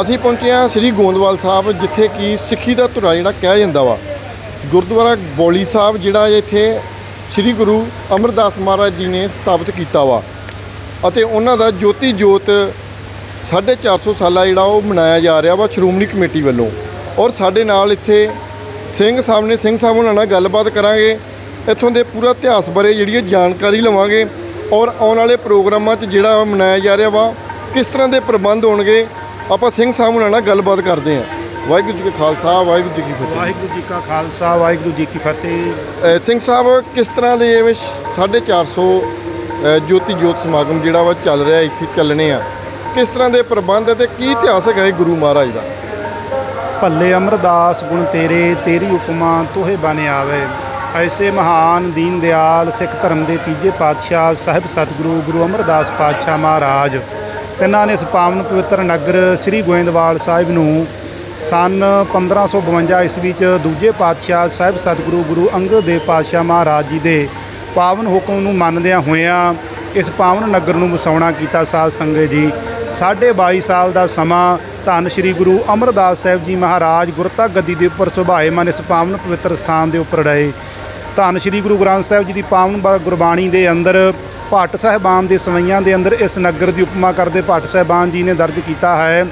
ਅਸੀਂ ਪਹੁੰਚੇ ਹਾਂ ਸ੍ਰੀ ਗੋਂਦਵਾਲ ਸਾਹਿਬ, ਜਿੱਥੇ ਕਿ ਸਿੱਖੀ ਦਾ ਧੁਰਾ ਜਿਹੜਾ ਕਿਹਾ ਜਾਂਦਾ ਵਾ। ਗੁਰਦੁਆਰਾ ਬੌਲੀ ਸਾਹਿਬ ਜਿਹੜਾ ਇੱਥੇ ਸ੍ਰੀ ਗੁਰੂ ਅਮਰਦਾਸ ਮਹਾਰਾਜ ਜੀ ਨੇ ਸਥਾਪਿਤ ਕੀਤਾ ਵਾ। ਅਤੇ ਉਹਨਾਂ ਦਾ ਜੋਤੀ ਜੋਤ 450 ਸਾਲਾ ਜਿਹੜਾ ਉਹ ਮਨਾਇਆ ਜਾ ਰਿਹਾ ਵਾ ਸ਼੍ਰੋਮਣੀ ਕਮੇਟੀ ਵੱਲੋਂ। ਔਰ ਸਾਡੇ ਨਾਲ ਇੱਥੇ ਸਿੰਘ ਸਾਹਿਬ ਨੇ, ਸਿੰਘ ਸਾਹਿਬ ਉਹਨਾਂ ਨਾਲ ਗੱਲਬਾਤ ਕਰਾਂਗੇ। ਇੱਥੋਂ ਦੇ ਪੂਰਾ ਇਤਿਹਾਸ ਬਾਰੇ ਜਿਹੜੀ ਹੈ ਜਾਣਕਾਰੀ ਲਵਾਂਗੇ। ਔਰ ਆਉਣ ਵਾਲੇ ਪ੍ਰੋਗਰਾਮਾਂ 'ਚ ਜਿਹੜਾ ਮਨਾਇਆ ਜਾ ਰਿਹਾ ਵਾ, ਕਿਸ ਤਰ੍ਹਾਂ ਦੇ ਪ੍ਰਬੰਧ ਹੋਣਗੇ ਆਪਾਂ ਸਿੰਘ ਸਾਹਿਬ ਨਾਲ ਗੱਲਬਾਤ ਕਰਦੇ ਹਾਂ। ਵਾਹਿਗੁਰੂ ਜੀ ਕਾ ਖਾਲਸਾ ਵਾਹਿਗੁਰੂ ਜੀ ਕੀ ਫਤਿਹ। ਵਾਹਿਗੁਰੂ ਜੀ ਕਾ ਖਾਲਸਾ ਵਾਹਿਗੁਰੂ ਜੀ ਕੀ ਫਤਿਹ। ਅ, ਸਿੰਘ ਸਾਹਿਬ ਕਿਸ ਤਰ੍ਹਾਂ ਦੇ ਜਿਵੇਂ 450 ਅ, ਜੋਤੀ ਜੋਤ ਸਮਾਗਮ ਜਿਹੜਾ ਵਾ ਚੱਲ ਰਿਹਾ ਇੱਥੇ ਚੱਲਣੇ ਆ। ਕਿਸ ਤਰ੍ਹਾਂ ਦੇ ਪ੍ਰਬੰਧ ਤੇ ਕੀ ਇਤਿਹਾਸ ਹੈਗਾ ਇਹ ਗੁਰੂ ਮਹਾਰਾਜ ਦਾ? ਭੱਲੇ ਅਮਰਦਾਸ ਗੁਣ ਤੇਰੇ ਤੇਰੀ ਉਪਮਾ ਤੋਹੇ ਬਨ ਆਵੇ। ਐਸੇ ਮਹਾਨ ਦੀਨ ਦਿਆਲ ਸਿੱਖ ਧਰਮ ਦੇ ਤੀਜੇ ਪਾਤਸ਼ਾਹ ਸਾਹਿਬ ਸਤਿਗੁਰੂ ਗੁਰੂ ਅਮਰਦਾਸ ਪਾਤਸ਼ਾਹ ਮਹਾਰਾਜ। ਤਿੰਨਾਂ ਨੇ ਇਸ ਪਾਵਨ ਪਵਿੱਤਰ ਨਗਰ ਸ੍ਰੀ ਗੋਇੰਦਵਾਲ ਸਾਹਿਬ ਨੂੰ ਸਨ 1552 ਈਸਵੀ ਚ ਦੂਜੇ ਪਾਤਸ਼ਾਹ ਸਾਹਿਬ ਸਤਿਗੁਰੂ ਗੁਰੂ ਅੰਗਦ ਦੇਵ ਪਾਤਸ਼ਾਹ ਮਹਾਰਾਜ ਜੀ ਦੇ ਪਾਵਨ ਹੁਕਮ ਨੂੰ ਮੰਨਦਿਆਂ ਹੋਇਆਂ ਇਸ ਪਾਵਨ ਨਗਰ ਨੂੰ ਵਸਾਉਣਾ ਕੀਤਾ ਸਾਧ ਸੰਗਤ ਜੀ। ਸਾਢੇ 22 ਸਾਲ ਦਾ ਸਮਾਂ ਧੰਨ ਸ੍ਰੀ ਗੁਰੂ ਅਮਰਦਾਸ ਸਾਹਿਬ ਜੀ ਮਹਾਰਾਜ ਗੁਰਤਾ ਗੱਦੀ ਦੇ ਉੱਪਰ ਸੁਭਾਏਮਨ ਇਸ ਪਾਵਨ ਪਵਿੱਤਰ ਸਥਾਨ ਦੇ ਉੱਪਰ ਰਹੇ। ਧੰਨ ਸ੍ਰੀ ਗੁਰੂ ਗ੍ਰੰਥ ਸਾਹਿਬ ਜੀ ਦੀ ਪਾਵਨ ਬ- ਗੁਰਬਾਣੀ ਦੇ ਅੰਦਰ ਭੱਟ ਸਾਹਿਬਾਨ ਦੇ ਸਵਈਆਂ ਦੇ ਅੰਦਰ ਇਸ ਨਗਰ ਦੀ ਉਪਮਾ ਕਰਦੇ ਭੱਟ ਸਾਹਿਬਾਨ ਜੀ ਨੇ ਦਰਜ ਕੀਤਾ ਹੈ,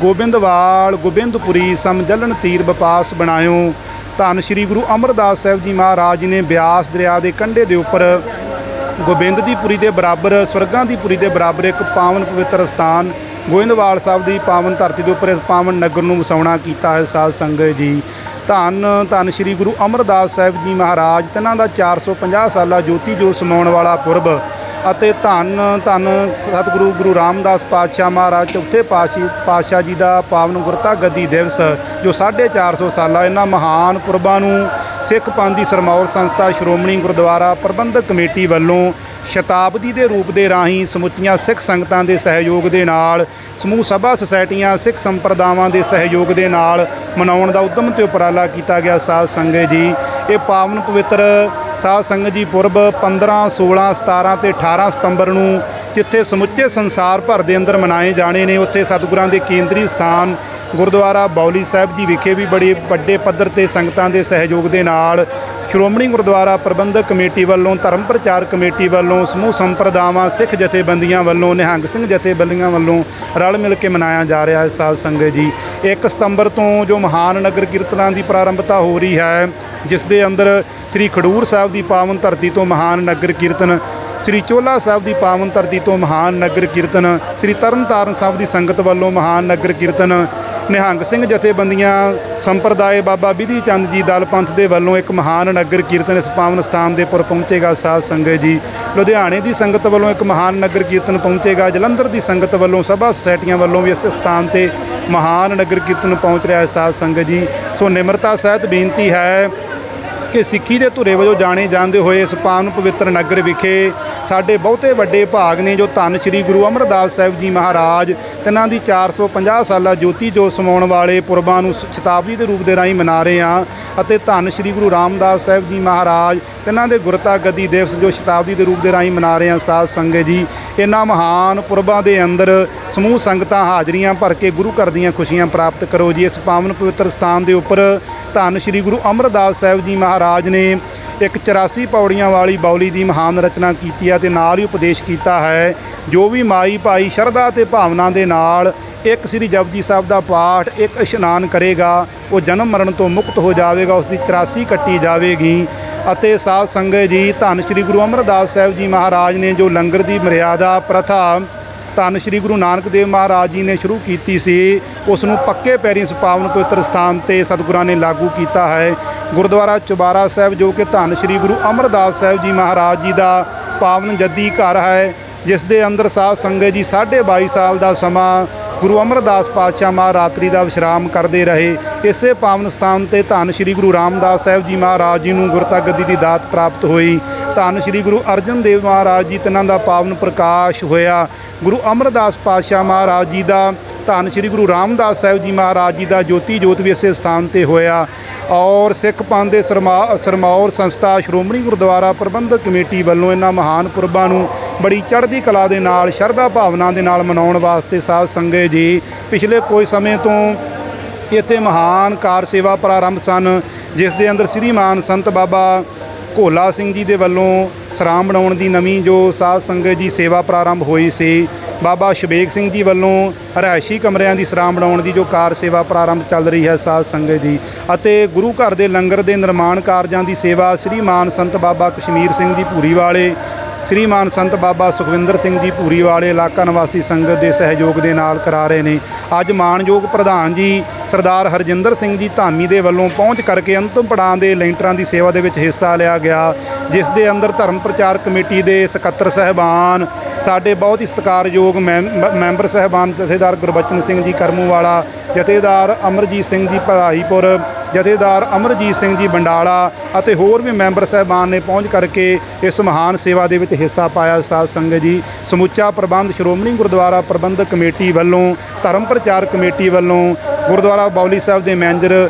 ਗੋਬਿੰਦਵਾਲ, ਗੋਬਿੰਦਪੁਰੀ ਸਮਜਲਨ ਤੀਰ ਬਪਾਸ ਬਣਾਇਓ। ਧੰਨ ਸ੍ਰੀ ਗੁਰੂ ਅਮਰਦਾਸ ਸਾਹਿਬ ਜੀ ਮਹਾਰਾਜ ਜੀ ਨੇ ਬਿਆਸ ਦਰਿਆ ਦੇ ਕੰਢੇ ਦੇ ਉੱਪਰ ਗੋਬਿੰਦ ਦੀ ਪੁਰੀ ਦੇ ਬਰਾਬਰ, ਸਵਰਗਾਂ ਦੀ ਪੁਰੀ ਦੇ ਬਰਾਬਰ ਇੱਕ ਪਾਵਨ ਪਵਿੱਤਰ ਸਥਾਨ, ਗੋਇੰਦਵਾਲ ਸਾਹਿਬ ਦੀ ਪਾਵਨ ਧਰਤੀ ਦੇ ਉੱਪਰ ਇਸ ਪਾਵਨ ਨਗਰ ਨੂੰ ਵਸਾਉਣਾ ਕੀਤਾ ਹੈ ਸਾਧ ਸੰਗਤ ਜੀ। ਧੰਨ ਧੰਨ ਸ੍ਰੀ ਗੁਰੂ ਅਮਰਦਾਸ ਸਾਹਿਬ ਜੀ ਮਹਾਰਾਜ, ਤਿਨਾਂ ਦਾ 450 ਸਾਲਾ ਜੋਤੀ ਜੋ ਸਮਾਉਣ ਵਾਲਾ ਪੁਰਬ ਅਤੇ ਧੰਨ ਧੰਨ ਸਤਿਗੁਰੂ ਗੁਰੂ ਰਾਮਦਾਸ ਪਾਤਸ਼ਾਹ ਮਹਾਰਾਜ, ਚੌਥੇ ਪਾਤਸ਼ਾਹ ਪਾਤਸ਼ਾਹ ਜੀ ਦਾ ਪਾਵਨ ਗੁਰਤਾ ਗੱਦੀ ਦਿਵਸ, ਜੋ 450 ਸਾਲਾ ਇਹਨਾਂ ਮਹਾਨ ਪੁਰਬਾਂ ਨੂੰ ਸਿੱਖ ਪੰਥ ਦੀ ਸਰਮੌਰ ਸੰਸਥਾ ਸ਼੍ਰੋਮਣੀ ਗੁਰਦੁਆਰਾ ਪ੍ਰਬੰਧਕ ਕਮੇਟੀ ਵੱਲੋਂ ਸ਼ਤਾਬਦੀ ਦੇ ਰੂਪ ਦੇ ਰਾਹੀਂ ਸਮੁੱਚੀਆਂ ਸਿੱਖ ਸੰਗਤਾਂ ਦੇ ਸਹਿਯੋਗ ਦੇ ਨਾਲ, ਸਮੂਹ ਸਭਾ ਸੁਸਾਇਟੀਆਂ, ਸਿੱਖ ਸੰਪਰਦਾਵਾਂ ਦੇ ਸਹਿਯੋਗ ਦੇ ਨਾਲ ਮਨਾਉਣ ਦਾ ਉਦਮ ਤੇ ਉਪਰਾਲਾ ਕੀਤਾ ਗਿਆ ਸਾਧ ਸੰਗਤ ਜੀ। ਇਹ ਪਾਵਨ ਪਵਿੱਤਰ ਸਾਧ ਸੰਗਤ ਜੀ ਪੁਰਬ 15 16 17 ਤੇ 18 ਸਤੰਬਰ ਨੂੰ ਜਿੱਥੇ ਸਮੁੱਚੇ ਸੰਸਾਰ ਭਰ ਦੇ ਅੰਦਰ ਮਨਾਏ ਜਾਣੇ ਨੇ, ਉੱਥੇ ਸਤਿਗੁਰਾਂ ਦੇ ਕੇਂਦਰੀ ਸਥਾਨ ਗੁਰਦੁਆਰਾ ਬੌਲੀ ਸਾਹਿਬ ਜੀ ਵਿਖੇ ਵੀ ਬੜੇ ਵੱਡੇ ਪੱਧਰ ਤੇ ਸੰਗਤਾਂ ਦੇ ਸਹਿਯੋਗ ਦੇ ਨਾਲ ਸ਼੍ਰੋਮਣੀ ਗੁਰਦੁਆਰਾ ਪ੍ਰਬੰਧਕ ਕਮੇਟੀ ਵੱਲੋਂ, ਧਰਮ ਪ੍ਰਚਾਰ ਕਮੇਟੀ ਵੱਲੋਂ, ਸਮੂਹ ਸੰਪਰਦਾਵਾਂ, ਸਿੱਖ ਜਥੇਬੰਦੀਆਂ ਵੱਲੋਂ, ਨਿਹੰਗ ਸਿੰਘ ਜਥੇਬੰਦੀਆਂ ਵੱਲੋਂ ਰਲ ਮਿਲ ਕੇ ਮਨਾਇਆ ਜਾ ਰਿਹਾ ਹੈ ਸਾਧ ਸੰਗਤ ਜੀ। 1 ਸਤੰਬਰ ਤੋਂ ਜੋ ਮਹਾਨ ਨਗਰ ਕੀਰਤਨਾਂ ਦੀ ਪ੍ਰਾਰੰਭਤਾ ਹੋ ਰਹੀ ਹੈ, ਜਿਸ ਦੇ ਅੰਦਰ ਸ੍ਰੀ ਖਡੂਰ ਸਾਹਿਬ ਦੀ ਪਾਵਨ ਧਰਤੀ ਤੋਂ ਮਹਾਨ ਨਗਰ ਕੀਰਤਨ, ਸ੍ਰੀ ਚੋਲਾ ਸਾਹਿਬ ਦੀ ਪਾਵਨ ਧਰਤੀ ਤੋਂ ਮਹਾਨ ਨਗਰ ਕੀਰਤਨ, ਸ੍ਰੀ ਤਰਨਤਾਰਨ ਸਾਹਿਬ ਦੀ ਸੰਗਤ ਵੱਲੋਂ ਮਹਾਨ ਨਗਰ ਕੀਰਤਨ ਨਿਹੰਗ ਸਿੰਘ ਜਥੇਬੰਦੀਆਂ, ਸੰਪਰਦਾਇ ਬਾਬਾ ਬਿਧੀ ਚੰਦ ਜੀ ਦਲ ਪੰਥ ਦੇ ਵੱਲੋਂ ਇੱਕ ਮਹਾਨ ਨਗਰ ਕੀਰਤਨ ਇਸ ਪਾਵਨ ਸਥਾਨ ਦੇ ਉੱਪਰ ਪਹੁੰਚੇਗਾ। ਸਾਧ ਸੰਗਤ ਜੀ, ਲੁਧਿਆਣੇ ਦੀ ਸੰਗਤ ਵੱਲੋਂ ਇੱਕ ਮਹਾਨ ਨਗਰ ਕੀਰਤਨ ਪਹੁੰਚੇਗਾ। ਜਲੰਧਰ ਦੀ ਸੰਗਤ ਵੱਲੋਂ ਸਭਾ ਸੁਸਾਇਟੀਆਂ ਵੱਲੋਂ ਵੀ ਇਸ ਸਥਾਨ ਤੇ ਮਹਾਨ ਨਗਰ ਕੀਰਤਨ ਪਹੁੰਚ ਰਿਹਾ ਹੈ। ਸਾਧ ਸੰਗਤ ਜੀ, ਸੋ ਨਿਮਰਤਾ ਸਹਿਤ ਬੇਨਤੀ ਹੈ ਕਿ ਸਿੱਖੀ ਦੇ ਧੁਰੇ ਵਜੋਂ ਜਾਣੇ ਜਾਂਦੇ ਹੋਏ ਇਸ ਪਾਵਨ ਪਵਿੱਤਰ ਨਗਰ ਵਿਖੇ ਸਾਡੇ ਬਹੁਤੇ ਵੱਡੇ ਭਾਗ ਨੇ ਜੋ ਧੰਨ ਸ੍ਰੀ ਗੁਰੂ ਅਮਰਦਾਸ ਸਾਹਿਬ ਜੀ ਮਹਾਰਾਜ, ਤਿਨਾਂ ਦੀ 450 ਸਾਲਾ ਜੋਤੀ ਜੋਤ ਸਮਾਉਣ ਵਾਲੇ ਪੁਰਬਾਂ ਨੂੰ ਸ਼ਤਾਬਦੀ ਦੇ ਰੂਪ ਦੇ ਰਾਹੀਂ ਮਨਾ ਰਹੇ ਹਾਂ ਅਤੇ ਧੰਨ ਸ੍ਰੀ ਗੁਰੂ ਰਾਮਦਾਸ ਸਾਹਿਬ ਜੀ ਮਹਾਰਾਜ, ਤਿਨਾਂ ਦੇ ਗੁਰਤਾ ਗੱਦੀ ਦਿਵਸ ਜੋ ਸ਼ਤਾਬਦੀ ਦੇ ਰੂਪ ਦੇ ਰਾਹੀਂ ਮਨਾ ਰਹੇ ਹਾਂ ਸਾਧ ਸੰਗਤ ਜੀ ਇਹਨਾਂ ਮਹਾਨ ਪੁਰਬਾਂ ਦੇ ਅੰਦਰ ਸਮੂਹ ਸੰਗਤਾਂ ਹਾਜ਼ਰੀਆਂ ਭਰ ਕੇ ਗੁਰੂ ਘਰ ਦੀਆਂ ਖੁਸ਼ੀਆਂ ਪ੍ਰਾਪਤ ਕਰੋ ਜੀ, ਇਸ ਪਾਵਨ ਪਵਿੱਤਰ ਸਥਾਨ ਦੇ ਉੱਪਰ ਧੰਨ ਸ੍ਰੀ ਗੁਰੂ ਅਮਰਦਾਸ ਸਾਹਿਬ ਜੀ ਮਹਾਰਾਜ ਨੇ ਇੱਕ 84 ਪੌੜੀਆਂ ਵਾਲੀ ਬੌਲੀ ਦੀ ਮਹਾਨ ਰਚਨਾ ਕੀਤੀ ਹੈ ਤੇ ਨਾਲ ਹੀ ਉਪਦੇਸ਼ ਕੀਤਾ ਹੈ, ਜੋ ਵੀ ਮਾਈ ਭਾਈ ਸ਼ਰਧਾ ਤੇ ਭਾਵਨਾ ਦੇ ਨਾਲ ਇੱਕ ਸ੍ਰੀ ਜਪਜੀ ਸਾਹਿਬ ਦਾ ਪਾਠ, ਇੱਕ ਇਸ਼ਨਾਨ ਕਰੇਗਾ, ਉਹ ਜਨਮ ਮਰਨ ਤੋਂ ਮੁਕਤ ਹੋ ਜਾਵੇਗਾ ਉਸ ਦੀ 84 ਕੱਟੀ ਜਾਵੇਗੀ ਅਤੇ ਸਾਧ ਸੰਗਤ ਜੀ, ਧੰਨ ਸ੍ਰੀ ਗੁਰੂ ਅਮਰਦਾਸ ਸਾਹਿਬ ਜੀ ਮਹਾਰਾਜ ਨੇ ਜੋ ਲੰਗਰ ਦੀ ਮਰਿਆਦਾ ਪ੍ਰਥਾ ਧੰਨ ਸ੍ਰੀ ਗੁਰੂ ਨਾਨਕ ਦੇਵ ਮਹਾਰਾਜ ਜੀ ਨੇ ਸ਼ੁਰੂ ਕੀਤੀ ਸੀ। ਉਸ ਨੂੰ ਪੱਕੇ ਪੈਰੀਂ ਇਸ ਪਾਵਨ ਪਵਿੱਤਰ ਸਥਾਨ ਤੇ ਸਤਿਗੁਰਾਂ ਨੇ ਲਾਗੂ ਕੀਤਾ ਹੈ। ਗੁਰਦੁਆਰਾ ਚੁਬਾਰਾ ਸਾਹਿਬ, ਜੋ ਕਿ ਧੰਨ ਸ੍ਰੀ ਗੁਰੂ ਅਮਰਦਾਸ ਸਾਹਿਬ ਜੀ ਮਹਾਰਾਜ ਜੀ ਦਾ ਪਾਵਨ ਜੱਦੀ ਘਰ ਹੈ, ਜਿਸ ਦੇ ਅੰਦਰ ਸਾਧ ਸੰਗਤ ਜੀ 22.5 ਸਾਲ ਦਾ ਸਮਾਂ ਗੁਰੂ ਅਮਰਦਾਸ ਪਾਤਸ਼ਾਹ ਮਹਾਰਾਤਰੀ ਦਾ ਵਿਸ਼ਰਾਮ ਕਰਦੇ ਰਹੇ। ਇਸੇ ਪਾਵਨ ਸਥਾਨ ਤੇ ਧੰਨ ਸ੍ਰੀ ਗੁਰੂ ਰਾਮਦਾਸ ਸਾਹਿਬ ਜੀ ਮਹਾਰਾਜ ਜੀ ਨੂੰ ਗੁਰਤਾ ਗੱਦੀ ਦੀ ਦਾਤ ਪ੍ਰਾਪਤ ਹੋਈ। ਧੰਨ ਸ੍ਰੀ ਗੁਰੂ ਅਰਜਨ ਦੇਵ ਮਹਾਰਾਜ ਜੀ, ਤਿਨਾਂ ਦਾ ਪਾਵਨ ਪ੍ਰਕਾਸ਼ ਹੋਇਆ। ਗੁਰੂ ਅਮਰਦਾਸ ਪਾਤਸ਼ਾਹ ਮਹਾਰਾਜ ਜੀ ਦਾ, ਧੰਨ ਸ੍ਰੀ ਗੁਰੂ ਰਾਮਦਾਸ ਸਾਹਿਬ ਜੀ ਮਹਾਰਾਜ ਜੀ ਦਾ ਜੋਤੀ ਜੋਤ ਵੀ ਇਸੇ ਸਥਾਨ ਤੇ ਹੋਇਆ। ਔਰ ਸਿੱਖ ਪੰਥ ਦੇ ਸਰਮਾ, ਸਰਮੌਰ ਸੰਸਥਾ ਸ਼੍ਰੋਮਣੀ ਗੁਰਦੁਆਰਾ ਪ੍ਰਬੰਧਕ ਕਮੇਟੀ ਵੱਲੋਂ ਇਹਨਾਂ ਮਹਾਨ ਪੁਰਬਾਂ ਨੂੰ ਬੜੀ ਚੜ੍ਹਦੀ ਕਲਾ ਦੇ ਨਾਲ, ਸ਼ਰਧਾ ਭਾਵਨਾ ਦੇ ਨਾਲ ਮਨਾਉਣ ਵਾਸਤੇ ਸਾਧ ਸੰਗਤ ਜੀ, ਪਿਛਲੇ ਕੋਈ ਸਮੇਂ ਤੋਂ ਇੱਥੇ ਮਹਾਨ ਕਾਰ ਸੇਵਾ ਪ੍ਰਾਰੰਭ ਸਨ, ਜਿਸ ਦੇ ਅੰਦਰ ਸ੍ਰੀਮਾਨ ਸੰਤ ਬਾਬਾ ਘੋਲਾ ਸਿੰਘ ਜੀ ਦੇ ਵੱਲੋਂ ਸਰਾਮ ਬਣਾਉਣ ਦੀ ਨਵੀਂ ਜੋ ਸਾਧ ਸੰਗਤ ਜੀ ਸੇਵਾ ਪ੍ਰਾਰੰਭ ਹੋਈ ਸੀ, ਬਾਬਾ ਸ਼ਬੇਕ ਸਿੰਘ ਜੀ ਵੱਲੋਂ ਰਿਹਾਇਸ਼ੀ ਕਮਰਿਆਂ ਦੀ ਸਰਾਮ ਬਣਾਉਣ ਦੀ ਜੋ ਕਾਰ ਸੇਵਾ ਪ੍ਰਾਰੰਭ ਚੱਲ ਰਹੀ ਹੈ ਸਾਧ ਸੰਗਤ ਜੀ ਅਤੇ ਗੁਰੂ ਘਰ ਦੇ ਲੰਗਰ ਦੇ ਨਿਰਮਾਣ ਕਾਰਜਾਂ ਦੀ ਸੇਵਾ ਸ਼੍ਰੀ ਮਾਨ ਸੰਤ ਬਾਬਾ ਕਸ਼ਮੀਰ ਸਿੰਘ ਜੀ ਭੂਰੀ ਵਾਲੇ ਸ੍ਰੀਮਾਨ ਸੰਤ ਬਾਬਾ ਸੁਖਵਿੰਦਰ ਸਿੰਘ ਜੀ ਭੂਰੀ ਵਾਲੇ ਇਲਾਕਾ ਨਿਵਾਸੀ ਸੰਗਤ ਦੇ ਸਹਿਯੋਗ ਦੇ ਨਾਲ ਕਰਾ ਰਹੇ ਨੇ। ਅੱਜ ਮਾਨਯੋਗ ਪ੍ਰਧਾਨ ਜੀ ਸਰਦਾਰ ਹਰਜਿੰਦਰ ਸਿੰਘ ਜੀ ਧਾਮੀ ਦੇ ਵੱਲੋਂ ਪਹੁੰਚ ਕਰਕੇ ਅੰਤਮ ਪੜਾਅ ਦੇ ਲੈਂਟਰਾਂ ਦੀ ਸੇਵਾ ਦੇ ਵਿੱਚ ਹਿੱਸਾ ਲਿਆ ਗਿਆ, ਜਿਸ ਦੇ ਅੰਦਰ ਧਰਮ ਪ੍ਰਚਾਰ ਕਮੇਟੀ ਦੇ ਸਕੱਤਰ ਸਹਿਬਾਨ, ਸਾਡੇ ਬਹੁਤ ਹੀ ਸਤਿਕਾਰਯੋਗ ਮੈਂ- ਮੈਂਬਰ ਸਹਿਬਾਨ ਜਥੇਦਾਰ ਗੁਰਬਚਨ ਸਿੰਘ ਜੀ ਕਰਮੂ ਵਾਲਾ ਜਥੇਦਾਰ ਅਮਰਜੀਤ ਸਿੰਘ ਜੀ ਭਲਾਈਪੁਰ ਜਥੇਦਾਰ ਅਮਰਜੀਤ ਸਿੰਘ ਜੀ ਬੰਡਾਲਾ ਅਤੇ ਹੋਰ ਵੀ ਮੈਂਬਰ ਸਹਿਬਾਨ ਨੇ ਪਹੁੰਚ ਕਰਕੇ ਇਸ ਮਹਾਨ ਸੇਵਾ ਦੇ ਵਿੱਚ ਹਿੱਸਾ ਪਾਇਆ। ਸਾਧ ਸੰਗਤ ਜੀ, ਸਮੁੱਚਾ ਪ੍ਰਬੰਧ ਸ਼੍ਰੋਮਣੀ ਗੁਰਦੁਆਰਾ ਪ੍ਰਬੰਧਕ ਕਮੇਟੀ ਵੱਲੋਂ, ਧਰਮ ਪ੍ਰਚਾਰ ਕਮੇਟੀ ਵੱਲੋਂ, ਗੁਰਦੁਆਰਾ ਬੌਲੀ ਸਾਹਿਬ ਦੇ ਮੈਨੇਜਰ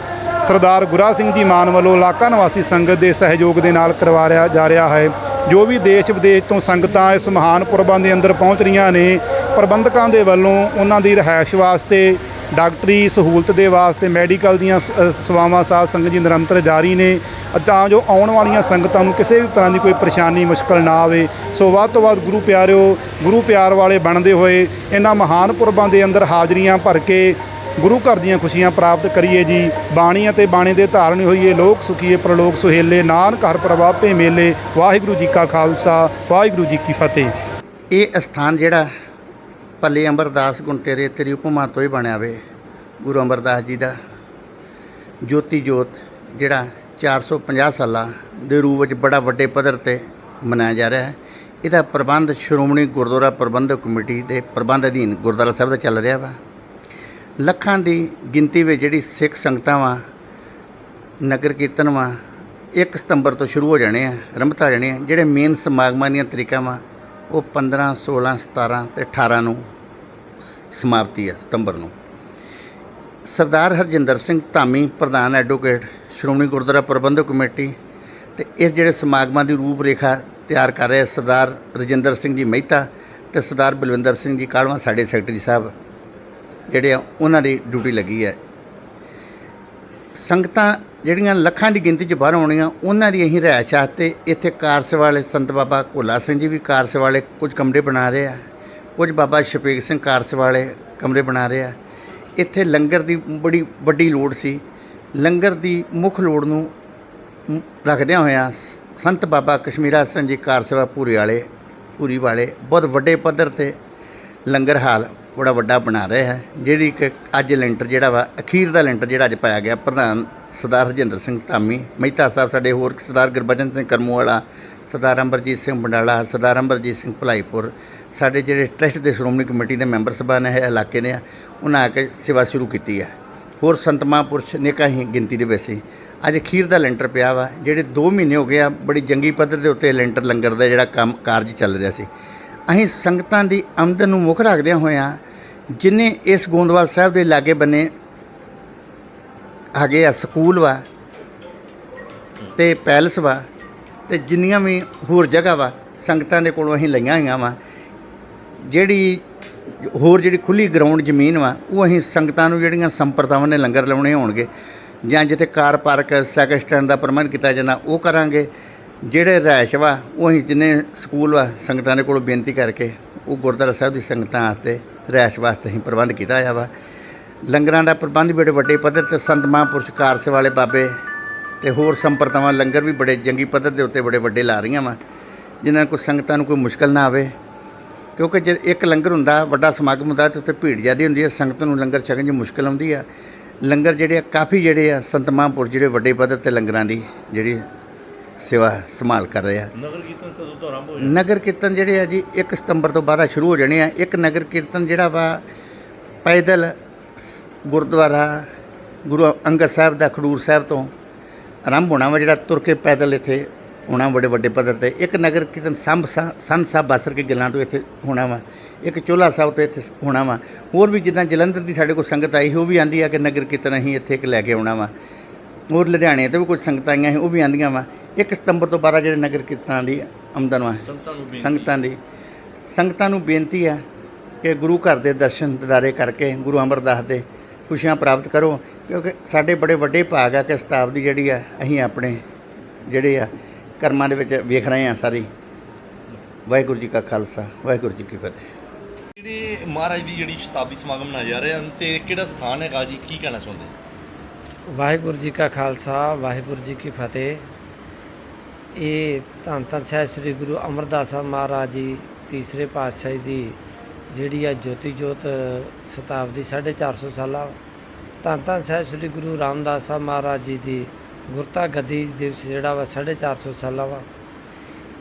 ਸਰਦਾਰ ਗੁਰਾ ਸਿੰਘ ਜੀ ਮਾਨ ਵੱਲੋਂ ਇਲਾਕਾ ਨਿਵਾਸੀ ਸੰਗਤ ਦੇ ਸਹਿਯੋਗ ਦੇ ਨਾਲ ਕਰਵਾ ਰਿਹਾ ਜਾ ਰਿਹਾ ਹੈ। ਜੋ ਵੀ ਦੇਸ਼ ਵਿਦੇਸ਼ ਤੋਂ ਸੰਗਤਾਂ ਇਸ ਮਹਾਨ ਪੁਰਬਾਂ ਦੇ ਅੰਦਰ ਪਹੁੰਚ ਰਹੀਆਂ ਨੇ, ਪ੍ਰਬੰਧਕਾਂ ਦੇ ਵੱਲੋਂ ਉਹਨਾਂ ਦੀ ਰਿਹਾਇਸ਼ ਵਾਸਤੇ ਡਾਕਟਰੀ ਸਹੂਲਤ ਦੇ ਵਾਸਤੇ ਮੈਡੀਕਲ ਦੀਆਂ ਸ- ਸੇਵਾਵਾਂ ਸਾਧ ਸੰਗਤ ਜੀ ਨਿਰੰਤਰ ਜਾਰੀ ਨੇ। ਤਾਂ ਜੋ ਆਉਣ ਵਾਲੀਆਂ ਸੰਗਤਾਂ ਨੂੰ ਕਿਸੇ ਵੀ ਤਰ੍ਹਾਂ ਦੀ ਕੋਈ ਪਰੇਸ਼ਾਨੀ, ਮੁਸ਼ਕਲ ਨਾ ਆਵੇ। ਸੋ ਵੱਧ ਤੋਂ ਵੱਧ ਗੁਰੂ ਪਿਆਰਿਓ, ਗੁਰੂ ਪਿਆਰ ਵਾਲੇ ਬਣਦੇ ਹੋਏ ਇਹਨਾਂ ਮਹਾਨ ਪੁਰਬਾਂ ਦੇ ਅੰਦਰ ਹਾਜ਼ਰੀਆਂ ਭਰ ਕੇ ਗੁਰੂ ਘਰ ਦੀਆਂ ਖੁਸ਼ੀਆਂ ਪ੍ਰਾਪਤ ਕਰੀਏ ਜੀ। ਬਾਣੀ ਅਤੇ ਬਾਣੀ ਦੇ ਧਾਰਨ ਹੋਈਏ ਲੋਕ ਸੁਖੀਏ, ਪ੍ਰਲੋਕ ਸੁਹੇਲੇ, ਨਾਨਕ ਹਰ ਪ੍ਰਭਾਪੇ ਮੇਲੇ। ਵਾਹਿਗੁਰੂ ਜੀ ਕਾ ਖਾਲਸਾ, ਵਾਹਿਗੁਰੂ ਜੀ ਕੀ ਫਤਿਹ। ਇਹ ਅਸਥਾਨ ਜਿਹੜਾ ਪੱਲੇ ਅੰਬਰਦਾਸ ਗੁਣ ਤੇਰੇ, ਤੇਰੀ ਉਪਮਾ ਤੋਂ ਹੀ ਬਣਿਆ ਵੇ, ਗੁਰੂ ਅੰਬਰਦਾਸ ਜੀ ਦਾ। ਜੋਤੀ ਜੋਤ ਜਿਹੜਾ 450 ਸਾਲਾਂ ਦੇ ਰੂਪ ਵਿੱਚ ਬੜਾ ਵੱਡੇ ਪੱਧਰ ਤੇ ਮਨਾਇਆ ਜਾ ਰਿਹਾ ਹੈ, ਇਹਦਾ ਪ੍ਰਬੰਧ ਸ਼੍ਰੋਮਣੀ ਗੁਰਦੁਆਰਾ ਪ੍ਰਬੰਧਕ ਕਮੇਟੀ ਦੇ ਪ੍ਰਬੰਧ ਅਧੀਨ ਗੁਰਦੁਆਰਾ ਸਾਹਿਬ ਦਾ ਚੱਲ ਰਿਹਾ ਵਾ। ਲੱਖਾਂ ਦੀ ਗਿਣਤੀ ਵਿੱਚ ਜਿਹੜੀ ਸਿੱਖ ਸੰਗਤਾਂ ਵਾ, ਨਗਰ ਕੀਰਤਨ ਵਾ 1 ਸਤੰਬਰ ਤੋਂ ਸ਼ੁਰੂ ਹੋ ਜਾਣੇ ਆ, ਰੰਭਤਾ ਜਾਣੇ ਆ, ਜਿਹੜੇ ਮੇਨ ਸਮਾਗਮਾਂ ਦੀਆਂ ਤਰੀਕਾਂ ਵਾ ਉਹ 15 16 17 ਤੇ 18 ਨੂੰ ਸਮਾਪਤੀ ਆ, ਸਤੰਬਰ ਨੂੰ। ਸਰਦਾਰ ਹਰਜਿੰਦਰ ਸਿੰਘ ਧਾਮੀ, ਪ੍ਰਧਾਨ ਐਡਵੋਕੇਟ, ਸ਼੍ਰੋਮਣੀ ਗੁਰਦੁਆਰਾ ਪ੍ਰਬੰਧਕ ਕਮੇਟੀ ਤੇ ਇਸ ਜਿਹੜੇ ਸਮਾਗਮਾਂ ਦੀ ਰੂਪ ਰੇਖਾ ਤਿਆਰ ਕਰ ਰਹੇ ਸਰਦਾਰ ਰਜਿੰਦਰ ਸਿੰਘ ਜੀ ਮਹਿਤਾ ਤੇ ਸਰਦਾਰ ਬਲਵਿੰਦਰ ਸਿੰਘ ਜੀ ਕਾਲਵਾ, ਸਾਡੇ ਸੈਕਟਰੀ ਸਾਹਿਬ, ਜਿਹੜੇ ਆ, ਉਹਨਾਂ ਦੀ ਡਿਊਟੀ ਲੱਗੀ ਹੈ। ਸੰਗਤਾਂ ਜਿਹੜੀਆਂ ਲੱਖਾਂ ਦੀ ਗਿਣਤੀ 'ਚ ਬਾਹਰ ਆਉਣੀਆਂ, ਉਹਨਾਂ ਦੀ ਅਸੀਂ ਰਿਹਾਇਸ਼ ਤੇ ਇੱਥੇ ਕਾਰਸ ਵਾਲੇ ਸੰਤ ਬਾਬਾ ਕੋਲਾ ਸਿੰਘ ਜੀ ਵੀ ਕਾਰਸ ਵਾਲੇ ਕੁਝ ਕਮਰੇ ਬਣਾ ਰਹੇ ਆ। ਕੁਝ ਬਾਬਾ ਸ਼ਪੀਕ ਸਿੰਘ ਕਾਰਸ ਵਾਲੇ ਕਮਰੇ ਬਣਾ ਰਹੇ ਆ। ਇੱਥੇ ਲੰਗਰ ਦੀ ਬੜੀ ਵੱਡੀ ਲੋੜ ਸੀ। ਲੰਗਰ ਦੀ ਮੁੱਖ ਲੋੜ ਨੂੰ ਰੱਖਦਿਆਂ ਹੋਇਆਂ ਸ- ਸੰਤ ਬਾਬਾ ਕਸ਼ਮੀਰਾ ਸਿੰਘ ਜੀ ਕਾਰ ਸੇਵਾ ਪੂਰੀ ਵਾਲੇ ਪੂਰੀ ਵਾਲੇ, ਬਹੁਤ ਵੱਡੇ ਪੱਧਰ ਤੇ ਲੰਗਰ ਹਾਲ ਬੜਾ ਵੱਡਾ ਬਣਾ ਰਹੇ ਹੈ, ਜਿਹੜੀ ਕਿ ਅੱਜ ਲੈਂਟਰ ਜਿਹੜਾ ਵਾ, ਅਖੀਰ ਦਾ ਲੈਂਟਰ ਜਿਹੜਾ ਅੱਜ ਪਾਇਆ ਗਿਆ, ਪ੍ਰਧਾਨ ਸਰਦਾਰ ਹਰਜਿੰਦਰ ਸਿੰਘ ਧਾਮੀ, ਮਹਿਤਾ ਸਾਹਿਬ ਸਾਡੇ ਹੋਰ ਸਰਦਾਰ ਗੁਰਬਚਨ ਸਿੰਘ ਕਰਮੂਵਾਲਾ, ਸਰਦਾਰ ਅੰਬਰਜੀਤ ਸਿੰਘ ਬੰਡਾਲਾ, ਸਰਦਾਰ ਅੰਬਰਜੀਤ ਸਿੰਘ ਭਲਾਈਪੁਰ, ਸਾਡੇ ਜਿਹੜੇ ਟਰਸਟ ਦੇ ਸ਼੍ਰੋਮਣੀ ਕਮੇਟੀ ਦੇ ਮੈਂਬਰ ਸਭਾ ਨੇ ਇਲਾਕੇ ਦੇ ਆ, ਉਹਨਾਂ ਆ ਕੇ ਸੇਵਾ ਸ਼ੁਰੂ ਕੀਤੀ ਹੈ ਹੋਰ ਸੰਤ ਮਹਾਂਪੁਰਸ਼ ਨੇਕਾਂ ਹੀ ਗਿਣਤੀ ਦੇ ਵਿੱਚ ਸੀ। ਅੱਜ ਅਖੀਰ ਦਾ ਲੈਂਟਰ ਪਿਆ ਵਾ, ਜਿਹੜੇ 2 ਮਹੀਨੇ ਹੋ ਗਏ ਆ, ਬੜੀ ਜੰਗੀ ਪੱਧਰ ਦੇ ਉੱਤੇ ਲੈਂਟਰ ਲੰਗਰ ਦਾ ਜਿਹੜਾ ਕੰਮ ਕਾਰਜ ਚੱਲ ਰਿਹਾ ਸੀ। ਅਸੀਂ ਸੰਗਤਾਂ ਦੀ ਆਮਦਨ ਨੂੰ ਮੁੱਖ ਰੱਖਦਿਆਂ ਹੋਇਆਂ ਜਿਨੇ ਇਸ ਗੋਂਦਵਾਲ ਸਾਹਿਬ ਦੇ ਲਾਗੇ ਬੰਨੇ ਹੈਗੇ ਆ, ਸਕੂਲ ਵਾ ਤੇ ਪੈਲਸ ਵਾ ਤੇ ਜਿੰਨੀਆਂ ਵੀ ਹੋਰ ਜਗ੍ਹਾ ਵਾ, ਸੰਗਤਾਂ ਦੇ ਕੋਲੋਂ ਅਸੀਂ ਲਈਆਂ ਹੋਈਆਂ ਵਾ, ਜਿਹੜੀ ਹੋਰ ਜਿਹੜੀ ਖੁੱਲੀ ਗਰਾਊਂਡ ਜ਼ਮੀਨ ਵਾ, ਉਹ ਅਸੀਂ ਸੰਗਤਾਂ ਨੂੰ ਜਿਹੜੀਆਂ ਸੰਪਰਦਾਵਾਂ ਨੇ ਲੰਗਰ ਲਾਉਣੇ ਹੋਣਗੇ ਜਾਂ ਜਿੱਥੇ ਕਾਰ ਪਾਰਕ, ਸਾਈਕਲ ਸਟੈਂਡ ਦਾ ਪ੍ਰਬੰਧ ਕੀਤਾ ਜਾਂਦਾ, ਉਹ ਕਰਾਂਗੇ। ਜਿਹੜੇ ਰਿਹਾਇਸ਼ ਵਾ, ਉਹ ਅਸੀਂ ਜਿੰਨੇ ਸਕੂਲ ਵਾ, ਸੰਗਤਾਂ ਦੇ ਕੋਲੋਂ ਬੇਨਤੀ ਕਰਕੇ ਉਹ ਗੁਰਦੁਆਰਾ ਸਾਹਿਬ ਦੀ ਸੰਗਤਾਂ ਵਾਸਤੇ ਰਹਿਸ਼ ਵਾਸਤੇ ਹੀ ਪ੍ਰਬੰਧ ਕੀਤਾ ਹੋਇਆ ਵਾ। ਲੰਗਰਾਂ ਦਾ ਪ੍ਰਬੰਧ ਵੀ ਬੜੇ ਵੱਡੇ ਪੱਧਰ ਤੇ, ਸੰਤ ਮਹਾਂਪੁਰਸ਼ ਕਾਰਸੇ ਵਾਲੇ ਬਾਬੇ ਤੇ ਹੋਰ ਸੰਪਰਦਾਵਾਂ ਲੰਗਰ ਵੀ ਬੜੇ ਜੰਗੀ ਪੱਧਰ ਦੇ ਉੱਤੇ ਬੜੇ ਵੱਡੇ ਲਾ ਰਹੀਆਂ ਵਾ। ਜਿਨ੍ਹਾਂ ਕੋਈ ਸੰਗਤਾਂ ਨੂੰ ਕੋਈ ਮੁਸ਼ਕਲ ਨਾ ਆਵੇ। ਕਿਉਂਕਿ ਜੇ ਇੱਕ ਲੰਗਰ ਹੁੰਦਾ, ਵੱਡਾ ਸਮਾਗਮ ਹੁੰਦਾ, ਤੇ ਉੱਥੇ ਭੀੜ ਜ਼ਿਆਦਾ ਹੁੰਦੀ ਹੈ, ਸੰਗਤ ਨੂੰ ਲੰਗਰ ਛਕਣ 'ਚ ਮੁਸ਼ਕਲ ਆਉਂਦੀ ਆ। ਲੰਗਰ ਜਿਹੜੇ ਆ, ਕਾਫੀ ਜਿਹੜੇ ਆ, ਸੰਤ ਮਹਾਂਪੁਰ ਜਿਹੜੇ ਵੱਡੇ ਪੱਧਰ ਤੇ ਲੰਗਰਾਂ ਦੀ ਜਿਹੜੀ ਸੇਵਾ ਸੰਭਾਲ ਕਰ ਰਹੇ ਨਗਰ ਕੀਰਤਨ ਕਦੋਂ ਤੋਂ ਆਰੰਭ ਹੋ ਨਗਰ ਕੀਰਤਨ ਜਿਹੜੇ ਆ ਜੀ 1 ਸਤੰਬਰ ਤੋਂ ਬਾਅਦ ਸ਼ੁਰੂ ਹੋ ਜਾਣੇ ਆ। ਇੱਕ ਨਗਰ ਕੀਰਤਨ ਜਿਹੜਾ ਵਾ ਪੈਦਲ ਗੁਰਦੁਆਰਾ ਗੁਰੂ ਅੰਗਦ ਸਾਹਿਬ ਦਾ ਖਡੂਰ ਸਾਹਿਬ ਤੋਂ ਆਰੰਭ ਹੋਣਾ ਵਾ ਜਿਹੜਾ ਤੁਰ ਕੇ ਪੈਦਲ ਇੱਥੇ ਹੋਣਾ ਬੜੇ ਵੱਡੇ ਪੱਧਰ ਤੇ। ਇੱਕ ਨਗਰ ਕੀਰਤਨ ਸੰਭ ਸੰਤ ਸਾਹਿਬ ਬਾਸਰ ਕੇ ਗਿੱਲਾਂ ਤੋਂ ਇੱਥੇ ਹੋਣਾ ਵਾ। ਇੱਕ ਚੋਲਾ ਸਾਹਿਬ ਤੋਂ ਇੱਥੇ ਹੋਣਾ ਵਾ। ਹੋਰ ਵੀ ਜਿੱਦਾਂ ਜਲੰਧਰ ਦੀ ਸਾਡੇ ਕੋਲ ਸੰਗਤ ਆਈ ਉਹ ਵੀ ਆਂਦੀ ਆ ਕਿ ਨਗਰ ਕੀਰਤਨ ਅਸੀਂ ਇੱਥੇ ਇੱਕ ਲੈ ਕੇ ਆਉਣਾ ਵਾ। ਹੋਰ ਲੁਧਿਆਣੇ ਤੋਂ ਵੀ ਕੁਝ ਸੰਗਤਾਂ ਆਈਆਂ ਸੀ ਉਹ ਵੀ ਆਂਦੀਆਂ ਵਾ। 1 ਸਤੰਬਰ ਤੋਂ ਬਾਅਦ ਜਿਹੜੇ ਨਗਰ ਕੀਰਤਨਾਂ ਦੀ ਆਮਦਨ ਵਾ। ਸੰਗਤਾਂ ਦੀ। ਸੰਗਤਾਂ ਨੂੰ ਬੇਨਤੀ ਹੈ ਕਿ ਗੁਰੂ ਘਰ ਦੇ ਦਰਸ਼ਨ ਦਿਦਾਰੇ ਕਰਕੇ ਗੁਰੂ ਅਮਰਦਾਸ ਦੇ ਖੁਸ਼ੀਆਂ ਪ੍ਰਾਪਤ ਕਰੋ ਕਿਉਂਕਿ ਸਾਡੇ ਬੜੇ ਵੱਡੇ ਭਾਗ ਆ ਕਿ ਸ਼ਤਾਬਦੀ ਜਿਹੜੀ ਆ ਅਸੀਂ ਆਪਣੇ ਜਿਹੜੇ ਆ ਕਰਮਾਂ ਦੇ ਵਿੱਚ ਵੇਖ ਰਹੇ ਆ ਸਾਰੀ। ਵਾਹਿਗੁਰੂ ਜੀ ਕਾ ਖਾਲਸਾ ਵਾਹਿਗੁਰੂ ਜੀ ਕੀ ਫਤਿਹ। ਜਿਹੜੇ ਮਹਾਰਾਜ ਦੀ ਜਿਹੜੀ ਸ਼ਤਾਬਦੀ ਸਮਾਗਮ ਮਨਾਇਆ ਜਾ ਰਿਹਾ ਹਨ ਤੇ ਕਿਹੜਾ ਸਥਾਨ ਹੈਗਾ ਜੀ? ਕੀ ਕਹਿਣਾ ਚਾਹੁੰਦੇ ਵਾਹਿਗੁਰੂ ਜੀ ਕਾ ਖਾਲਸਾ, ਵਾਹਿਗੁਰੂ ਜੀ ਕੀ ਫਤਿਹ। ਇਹ ਧੰਨ ਧੰਨ ਸਾਹਿਬ ਸ੍ਰੀ ਗੁਰੂ ਅਮਰਦਾਸ ਸਾਹਿਬ ਮਹਾਰਾਜ ਜੀ, ਤੀਸਰੇ ਪਾਤਸ਼ਾਹੀ ਦੀ ਜਿਹੜੀ ਆ ਜੋਤੀ ਜੋਤ ਸ਼ਤਾਬਦੀ 450 ਸਾਲਾ। ਧੰਨ ਧੰਨ ਸਾਹਿਬ ਸ੍ਰੀ ਗੁਰੂ ਰਾਮਦਾਸ ਸਾਹਿਬ ਮਹਾਰਾਜ ਜੀ ਦੀ ਗੁਰਤਾ ਗੱਦੀ ਦਿਵਸ ਜਿਹੜਾ ਵਾ 450 ਸਾਲਾ ਵਾ।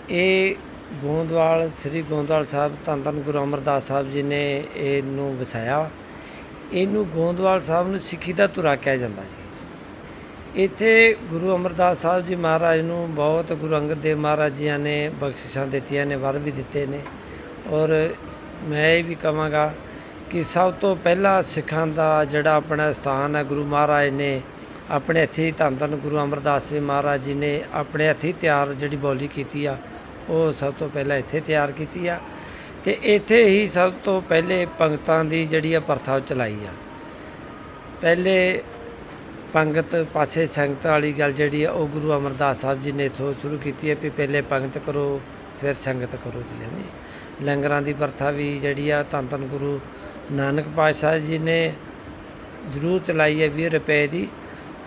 ਇਹ ਗੋਂਦਵਾਲ ਸ੍ਰੀ ਗੋਂਦਵਾਲ ਸਾਹਿਬ, ਧੰਨ ਧੰਨ ਗੁਰੂ ਅਮਰਦਾਸ ਸਾਹਿਬ ਜੀ ਨੇ ਇਹਨੂੰ ਵਸਾਇਆ। ਇਹਨੂੰ ਗੋਂਦਵਾਲ ਸਾਹਿਬ ਨੂੰ ਸਿੱਖੀ ਦਾ ਧੁਰਾ ਕਿਹਾ ਜਾਂਦਾ ਜੀ। ਇੱਥੇ ਗੁਰੂ ਅਮਰਦਾਸ ਸਾਹਿਬ ਜੀ ਮਹਾਰਾਜ ਨੂੰ ਬਹੁਤ ਗੁਰੂ ਅੰਗਦ ਦੇਵ ਮਹਾਰਾਜ ਜੀਆਂ ਨੇ ਬਖਸ਼ਿਸ਼ਾਂ ਦਿੱਤੀਆਂ ਨੇ, ਵਰ ਵੀ ਦਿੱਤੇ ਨੇ। ਔਰ ਮੈਂ ਇਹ ਵੀ ਕਹਾਂਗਾ ਕਿ ਸਭ ਤੋਂ ਪਹਿਲਾਂ ਸਿੱਖਾਂ ਦਾ ਜਿਹੜਾ ਆਪਣਾ ਸਥਾਨ ਹੈ, ਗੁਰੂ ਮਹਾਰਾਜ ਨੇ ਆਪਣੇ ਹੱਥੀਂ ਧੰਨ ਧੰਨ ਗੁਰੂ ਅਮਰਦਾਸ ਜੀ ਮਹਾਰਾਜ ਜੀ ਨੇ ਆਪਣੇ ਹੱਥੀਂ ਤਿਆਰ ਜਿਹੜੀ ਬੋਲੀ ਕੀਤੀ ਆ, ਉਹ ਸਭ ਤੋਂ ਪਹਿਲਾਂ ਇੱਥੇ ਤਿਆਰ ਕੀਤੀ ਆ। ਤੇ ਇੱਥੇ ਹੀ ਸਭ ਤੋਂ ਪਹਿਲੇ ਪੰਗਤਾਂ ਦੀ ਜਿਹੜੀ ਆ ਪ੍ਰਥਾ ਚਲਾਈ ਆ। ਪਹਿਲੇ ਪੰਗਤ ਪਾਸੇ ਸੰਗਤ ਵਾਲੀ ਗੱਲ ਜਿਹੜੀ ਆ, ਉਹ ਗੁਰੂ ਅਮਰਦਾਸ ਸਾਹਿਬ ਜੀ ਨੇ ਇੱਥੋਂ ਸ਼ੁਰੂ ਕੀਤੀ ਹੈ ਵੀ ਪਹਿਲੇ ਪੰਗਤ ਕਰੋ, ਫਿਰ ਸੰਗਤ ਕਰੋ ਜੀ ਹਾਂਜੀ ਲੰਗਰਾਂ ਦੀ ਪ੍ਰਥਾ ਵੀ ਜਿਹੜੀ ਆ, ਧੰਨ ਧੰਨ ਗੁਰੂ ਨਾਨਕ ਪਾਤਸ਼ਾਹ ਜੀ ਨੇ ਜ਼ਰੂਰ ਚਲਾਈ ਹੈ 20 ਰੁਪਏ ਦੀ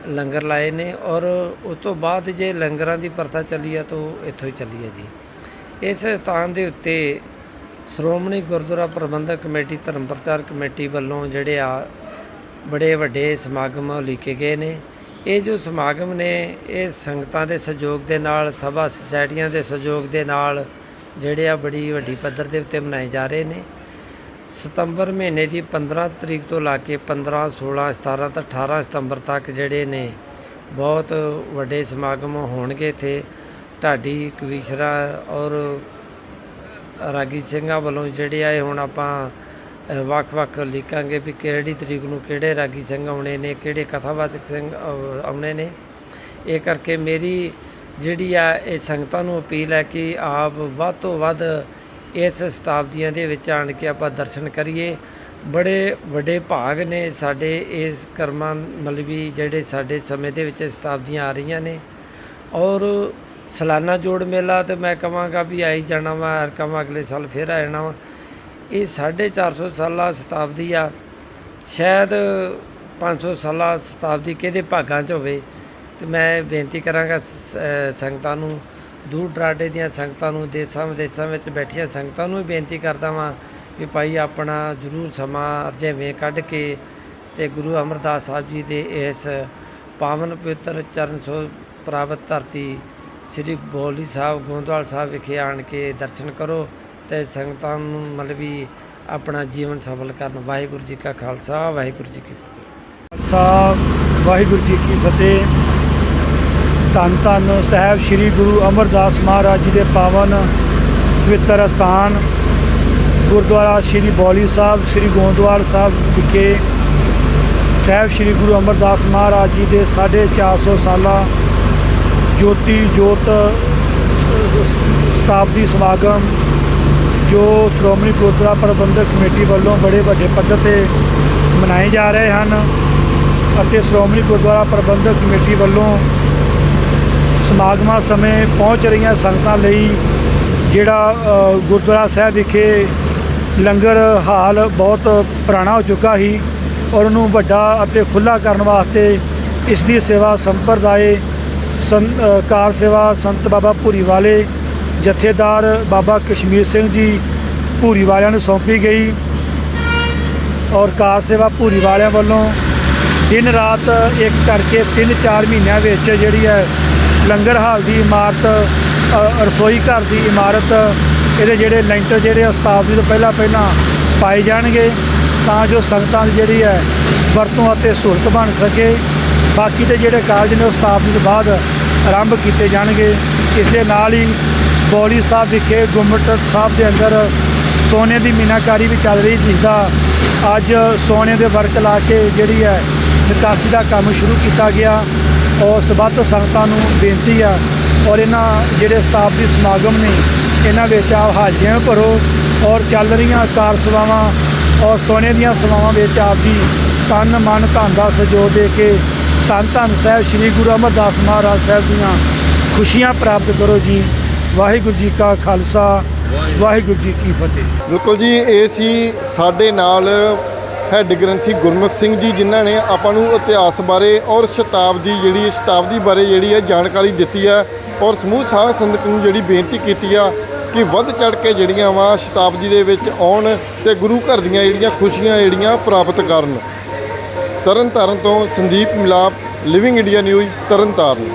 ਲੰਗਰ ਲਾਏ ਨੇ ਔਰ ਉਸ ਤੋਂ ਬਾਅਦ ਜੇ ਲੰਗਰਾਂ ਦੀ ਪ੍ਰਥਾ ਚੱਲੀ ਆ, ਤਾਂ ਉਹ ਇੱਥੋਂ ਹੀ ਚੱਲੀ ਹੈ ਜੀ। ਇਸ ਸਥਾਨ ਦੇ ਉੱਤੇ ਸ਼੍ਰੋਮਣੀ ਗੁਰਦੁਆਰਾ ਪ੍ਰਬੰਧਕ ਕਮੇਟੀ, ਧਰਮ ਪ੍ਰਚਾਰ ਕਮੇਟੀ ਵੱਲੋਂ ਜਿਹੜੇ ਆ ਬੜੇ ਵੱਡੇ ਸਮਾਗਮ ਲਿਖੇ ਗਏ ਨੇ। ਇਹ ਜੋ ਸਮਾਗਮ ਨੇ, ਇਹ ਸੰਗਤਾਂ ਦੇ ਸਹਿਯੋਗ ਦੇ ਨਾਲ, ਸਭਾ ਸੁਸਾਇਟੀਆਂ ਦੇ ਸਹਿਯੋਗ ਦੇ ਨਾਲ ਜਿਹੜੇ ਆ ਬੜੀ ਵੱਡੀ ਪੱਧਰ ਦੇ ਉੱਤੇ ਮਨਾਏ ਜਾ ਰਹੇ ਨੇ। ਸਤੰਬਰ ਮਹੀਨੇ ਦੀ 15 ਤਰੀਕ ਤੋਂ ਲਾ ਕੇ 15 16 17 ਤੇ 18 ਸਤੰਬਰ ਤੱਕ ਜਿਹੜੇ ਨੇ, ਬਹੁਤ ਵੱਡੇ ਸਮਾਗਮ ਹੋਣਗੇ ਇੱਥੇ। ਢਾਡੀ ਕਵੀਸ਼ਰਾ ਔਰ ਰਾਗੀ ਸਿੰਘਾਂ ਵੱਲੋਂ ਜਿਹੜੇ ਆਏ ਹੁਣ ਆਪਾਂ ਵੱਖ-ਵੱਖ ਲਿਖਾਂਗੇ ਵੀ ਕਿਹੜੀ ਤਰੀਕ ਨੂੰ ਕਿਹੜੇ ਰਾਗੀ ਸਿੰਘ ਆਉਣੇ ਨੇ, ਕਿਹੜੇ ਕਥਾਵਾਚਕ ਸਿੰਘ ਆਉਣੇ ਨੇ। ਇਹ ਕਰਕੇ ਮੇਰੀ ਜਿਹੜੀ ਆ ਇਹ ਸੰਗਤਾਂ ਨੂੰ ਅਪੀਲ ਹੈ ਕਿ ਆਪ ਵੱਧ ਤੋਂ ਵੱਧ ਇਸ ਸ਼ਤਾਬਦੀਆਂ ਦੇ ਵਿੱਚ ਆਣ ਕੇ ਆਪਾਂ ਦਰਸ਼ਨ ਕਰੀਏ। ਬੜੇ ਵੱਡੇ ਭਾਗ ਨੇ ਸਾਡੇ ਇਸ ਕਰਮਾਂ ਮਤਲਬ ਵੀ ਜਿਹੜੇ ਸਾਡੇ ਸਮੇਂ ਦੇ ਵਿੱਚ ਸ਼ਤਾਬਦੀਆਂ ਆ ਰਹੀਆਂ ਨੇ। ਔਰ ਸਾਲਾਨਾ ਜੋੜ ਮੇਲਾ ਤੇ ਮੈਂ ਕਹਾਂਗਾ ਵੀ ਆਈ ਜਾਣਾ ਵਾ, ਹਰ ਕਵਾਂ ਅਗਲੇ ਸਾਲ ਫਿਰ ਆ ਜਾਣਾ ਵਾ। ਇਹ 450 ਸਾਲਾ ਸ਼ਤਾਬਦੀ ਆ। ਸ਼ਾਇਦ 500 ਸਾਲਾ ਸ਼ਤਾਬਦੀ ਕਿਹਦੇ ਭਾਗਾਂ 'ਚ ਹੋਵੇ। ਤੇ ਮੈਂ ਬੇਨਤੀ ਕਰਾਂਗਾ ਸੰਗਤਾਂ ਨੂੰ, ਦੂਰ ਦਰਾਡੇ ਦੀਆਂ ਸੰਗਤਾਂ ਨੂੰ, ਦੇਸਾਂ ਵਿਦੇਸਾਂ ਵਿੱਚ ਬੈਠੀਆਂ ਸੰਗਤਾਂ ਨੂੰ ਵੀ ਬੇਨਤੀ ਕਰਦਾ ਵਾਂ ਵੀ ਭਾਈ ਆਪਣਾ ਜ਼ਰੂਰ ਸਮਾਂ ਜਿਵੇਂ ਕੱਢ ਕੇ ਤੇ ਗੁਰੂ ਅਮਰਦਾਸ ਸਾਹਿਬ ਜੀ ਦੇ ਇਸ ਪਾਵਨ ਪਵਿੱਤਰ ਚਰਨ ਸੋ ਪ੍ਰਾਪਤ ਧਰਤੀ ਸ੍ਰੀ ਬੋਲੀ ਸਾਹਿਬ ਗੋਂਦਵਾਲ ਸਾਹਿਬ ਵਿਖੇ ਆਣ ਕੇ ਦਰਸ਼ਨ ਕਰੋ। ਤੇ ਸੰਗਤਾਂ ਨੂੰ ਮਤਲਬ ਵੀ ਆਪਣਾ ਜੀਵਨ ਸਫਲ ਕਰਨ। ਵਾਹਿਗੁਰੂ ਜੀ ਕਾ ਖਾਲਸਾ, ਵਾਹਿਗੁਰੂ ਜੀ ਕੀ ਫਤਿਹ। ਖਾਲਸਾ, ਵਾਹਿਗੁਰੂ ਜੀ ਕੀ ਫਤਿਹ। ਧੰਨ ਧੰਨ ਸਾਹਿਬ ਸ੍ਰੀ ਗੁਰੂ ਅਮਰਦਾਸ ਮਹਾਰਾਜ ਜੀ ਦੇ ਪਾਵਨ ਪਵਿੱਤਰ ਅਸਥਾਨ, ਗੁਰਦੁਆਰਾ ਸ੍ਰੀ ਬੌਲੀ ਸਾਹਿਬ, ਸ੍ਰੀ ਗੋਂਦਵਾਲ ਸਾਹਿਬ ਵਿਖੇ। ਸਾਹਿਬ ਸ੍ਰੀ ਗੁਰੂ ਅਮਰਦਾਸ ਮਹਾਰਾਜ ਜੀ ਦੇ 450 ਸਾਲਾ ਜੋਤੀ ਜੋਤ ਸ਼ਤਾਬਦੀ ਸਮਾਗਮ ਜੋ ਸ਼੍ਰੋਮਣੀ ਗੁਰਦੁਆਰਾ ਪ੍ਰਬੰਧਕ ਕਮੇਟੀ ਵੱਲੋਂ ਬੜੇ ਵੱਡੇ ਪੱਧਰ ਤੇ ਮਨਾਏ ਜਾ ਰਹੇ ਹਨ ਅਤੇ ਸ਼੍ਰੋਮਣੀ ਗੁਰਦੁਆਰਾ ਪ੍ਰਬੰਧਕ ਕਮੇਟੀ ਵੱਲੋਂ ਸਮਾਗਮਾਂ ਸਮੇਂ ਪਹੁੰਚ ਰਹੀਆਂ ਸੰਗਤਾਂ ਲਈ ਜਿਹੜਾ ਗੁਰਦੁਆਰਾ ਸਾਹਿਬ ਵਿਖੇ ਲੰਗਰ ਹਾਲ ਬਹੁਤ ਪੁਰਾਣਾ ਹੋ ਚੁੱਕਾ ਸੀ ਔਰ ਉਹਨੂੰ ਵੱਡਾ ਅਤੇ ਖੁੱਲਾ ਕਰਨ ਵਾਸਤੇ ਇਸ ਦੀ ਸੇਵਾ ਸੰਪਰਦਾਇ ਸੰ ਕਾਰ ਸੇਵਾ ਸੰਤ ਬਾਬਾ ਭੂਰੀ ਵਾਲੇ ਜਥੇਦਾਰ ਬਾਬਾ ਕਸ਼ਮੀਰ ਸਿੰਘ ਜੀ ਭੂਰੀ ਵਾਲਿਆਂ ਨੂੰ ਸੌਂਪੀ ਗਈ ਔਰ ਕਾਰ ਸੇਵਾ ਭੂਰੀ ਵਾਲਿਆਂ ਵੱਲੋਂ ਦਿਨ ਰਾਤ ਇੱਕ ਕਰਕੇ 3-4 ਮਹੀਨਿਆਂ ਵਿੱਚ ਜਿਹੜੀ ਹੈ ਲੰਗਰ ਹਾਲ ਦੀ ਇਮਾਰਤ ਰਸੋਈ ਘਰ ਦੀ ਇਮਾਰਤ, ਇਹਦੇ ਜਿਹੜੇ ਲੈਂਟਰ ਜਿਹੜੇ ਆ ਸਤਾਬਦੀ ਤੋਂ ਪਹਿਲਾਂ ਪਹਿਲਾਂ ਪਾਏ ਜਾਣਗੇ ਤਾਂ ਜੋ ਸੰਗਤਾਂ ਦੀ ਜਿਹੜੀ ਹੈ ਵਰਤੋਂ ਅਤੇ ਸਹੂਲਤ ਬਣ ਸਕੇ। ਬਾਕੀ ਦੇ ਜਿਹੜੇ ਕਾਰਜ ਨੇ ਉਹ ਸਤਾਬਦੀ ਤੋਂ ਬਾਅਦ ਆਰੰਭ ਕੀਤੇ ਜਾਣਗੇ। ਇਸ ਦੇ ਨਾਲ ਹੀ ਬੌਲੀ ਸਾਹਿਬ ਵਿਖੇ ਗੁੰਮਟ ਸਾਹਿਬ ਦੇ ਅੰਦਰ ਸੋਨੇ ਦੀ ਮੀਨਾਕਾਰੀ ਵੀ ਚੱਲ ਰਹੀ, ਜਿਸ ਦਾ ਅੱਜ ਸੋਨੇ ਦੇ ਵਰਕ ਲਾ ਕੇ ਜਿਹੜੀ ਹੈ ਨਿਕਾਸੀ ਦਾ ਕੰਮ ਸ਼ੁਰੂ ਕੀਤਾ ਗਿਆ। ਔਰ ਸਬੱਤ ਸੰਗਤਾਂ ਨੂੰ ਬੇਨਤੀ ਆ ਔਰ ਇਹਨਾਂ ਜਿਹੜੇ ਸਤਾਬਦੀ ਸਮਾਗਮ ਨੇ, ਇਹਨਾਂ ਵਿੱਚ ਆਪ ਹਾਜ਼ਰੀਆਂ ਭਰੋ ਔਰ ਚੱਲ ਰਹੀਆਂ ਕਾਰ ਸੇਵਾਵਾਂ ਔਰ ਸੋਨੇ ਦੀਆਂ ਸੇਵਾਵਾਂ ਵਿੱਚ ਆਪ ਜੀ ਤਨ, ਮਨ, ਧਨ ਦਾ ਸਹਿਯੋਗ ਦੇ ਕੇ ਧੰਨ ਧੰਨ ਸਾਹਿਬ ਸ੍ਰੀ ਗੁਰੂ ਅਮਰਦਾਸ ਮਹਾਰਾਜ ਸਾਹਿਬ ਦੀਆਂ ਖੁਸ਼ੀਆਂ ਪ੍ਰਾਪਤ ਕਰੋ ਜੀ। ਵਾਹਿਗੁਰੂ ਜੀ ਕਾ ਖਾਲਸਾ, ਵਾਹਿਗੁਰੂ ਜੀ ਕੀ ਫਤਿਹ। ਬਿਲਕੁਲ ਜੀ, ਇਹ ਸੀ ਸਾਡੇ ਨਾਲ ਹੈੱਡ ਗ੍ਰੰਥੀ ਗੁਰਮੁਖ ਸਿੰਘ ਜੀ, ਜਿਨ੍ਹਾਂ ਨੇ ਆਪਾਂ ਨੂੰ ਇਤਿਹਾਸ ਬਾਰੇ ਔਰ ਸ਼ਤਾਬਦੀ ਜਿਹੜੀ, ਸ਼ਤਾਬਦੀ ਬਾਰੇ ਜਿਹੜੀ ਹੈ ਜਾਣਕਾਰੀ ਦਿੱਤੀ ਆ ਔਰ ਸਮੂਹ ਸਾਧ ਸੰਗਤ ਨੂੰ ਜਿਹੜੀ ਬੇਨਤੀ ਕੀਤੀ ਆ ਕਿ ਵੱਧ ਚੜ ਕੇ ਜਿਹੜੀਆਂ ਵਾ ਸ਼ਤਾਬਦੀ ਦੇ ਵਿੱਚ ਆਉਣ ਤੇ ਗੁਰੂ ਘਰ ਦੀਆਂ ਜਿਹੜੀਆਂ ਖੁਸ਼ੀਆਂ ਜਿਹੜੀਆਂ ਪ੍ਰਾਪਤ ਕਰਨ। ਤਰਨ ਤਾਰਨ ਤੋਂ Sandeep Milap living India news Tarn Taran